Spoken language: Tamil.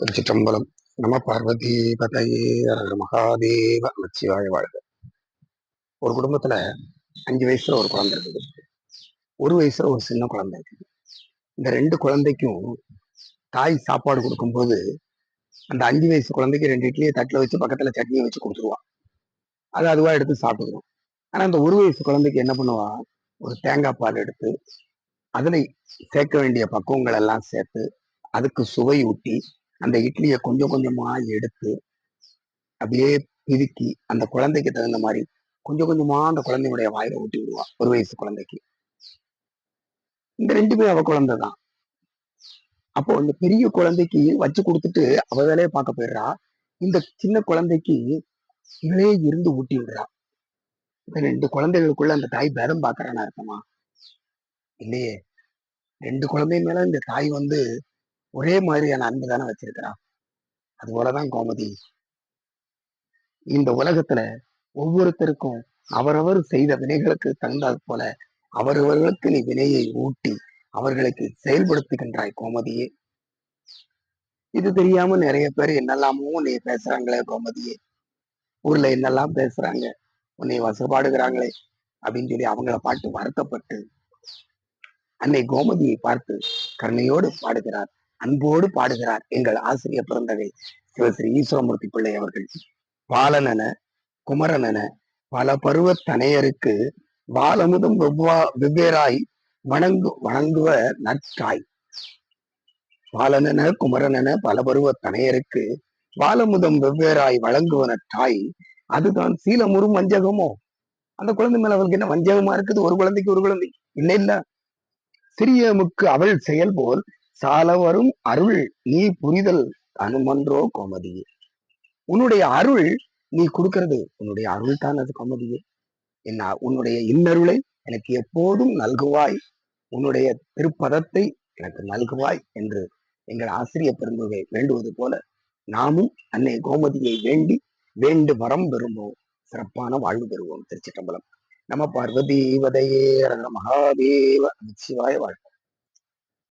திருச்சிற்றம்பலம் நம பார்வதி பதையே மகாதேவ நமச்சிவாய வாழ்க. ஒரு குடும்பத்துல அஞ்சு வயசுல ஒரு குழந்தை இருக்குது. ஒரு வயசுல ஒரு சின்ன குழந்தை இருக்குது. இந்த ரெண்டு குழந்தைக்கும் தாய் சாப்பாடு கொடுக்கும்போது அந்த அஞ்சு வயசு குழந்தைக்கு ரெண்டு இட்லியை தட்டில் வச்சு பக்கத்துல சட்னியை வச்சு கொடுத்துருவான் அது அதுவா எடுத்து சாப்பிட்டுக்கிறோம். ஆனா அந்த ஒரு வயசு குழந்தைக்கு என்ன பண்ணுவா? ஒரு தேங்காய் பால் எடுத்து அதுல சேர்க்க வேண்டிய பக்குவங்கள் எல்லாம் சேர்த்து அதுக்கு சுவை ஊட்டி அந்த இட்லியை கொஞ்சம் கொஞ்சமா எடுத்து அப்படியே பிதுக்கி அந்த குழந்தைக்கு தகுந்த மாதிரி கொஞ்சம் கொஞ்சமா அந்த குழந்தையுடைய வாயில ஊட்டி விடுவா. ஒரு வயசு குழந்தைக்கு. இந்த ரெண்டுமே அவ குழந்தை தான். அப்போ இந்த பெரிய குழந்தைக்கு வச்சு கொடுத்துட்டு அவ வேலையை பார்க்க போயிடுறா. இந்த சின்ன குழந்தைக்கு இவளே இருந்து ஊட்டி விடுறா. இந்த ரெண்டு குழந்தைகளுக்குள்ள அந்த தாய் பேதம் பாக்குறானா இருக்கமா? இல்லையே. ரெண்டு குழந்தை மேல இந்த தாய் வந்து ஒரே மாதிரியான அன்பு தானே வச்சிருக்கிறா. அது போலதான் கோமதி. இந்த உலகத்துல ஒவ்வொருத்தருக்கும் அவரவர் செய்த வினைகளுக்கு தகுந்தாது போல அவரவர்களுக்கு நீ வினையை ஊட்டி அவர்களுக்கு செயல்படுத்துகின்றாய் கோமதியே இது தெரியாம நிறைய பேர் என்னெல்லாமோ நீ பேசுறாங்களே கோமதியே ஊர்ல என்னெல்லாம் பேசுறாங்க? உன்னை வசப்பாடுகிறாங்களே அப்படின்னு சொல்லி அவங்கள பாட்டு வருத்தப்பட்டு அன்னை கோமதியை பார்த்து கருணையோடு பாடுகிறார். அன்போடு பாடுகிறார் எங்கள் ஆசிரியர் பிறந்தகை சிவஸ்ரீ ஈஸ்வரமூர்த்தி பிள்ளை அவர்கள். பாலனென குமரனென பல பருவ தனையருக்கு வாலமுதம் வெவ்வா வெவ்வேறாய் வணங்கு வணங்குவ நற்காய் பாலனென குமரனென பல பருவ தனையருக்கு வாலமுதம் வெவ்வேறாய் வழங்குவன தாய் அதுதான் சீலமுறும் வஞ்சகமோ அந்த குழந்தை மேல அவளுக்கு என்ன வஞ்சகமா இருக்குது? ஒரு குழந்தைக்கு ஒரு குழந்தை. இல்ல இல்ல சிறியமுக்கு அவள் செயல் போல் சால வரும் அருள் நீ புரிதல் அனுமன்றோ கோமதியே உன்னுடைய அருள் நீ கொடுக்கிறது உன்னுடைய அருள் தான் அது கோமதியே என்ன உன்னுடைய இன்னருளை எனக்கு எப்போதும் நல்குவாய். உன்னுடைய திருப்பதத்தை எனக்கு நல்குவாய் என்று எங்கள் ஆசிரியர் பெருந்தொகை வேண்டுவது போல நாமும் அன்னை கோமதியை வேண்டி வேண்டு வரம் பெறுவோம் சிறப்பான வாழ்வு பெறுவோம் திருச்சிட்டம்பலம் நம பார்வதி வதையே மகாதேவ சிவாய வாழ்க்கை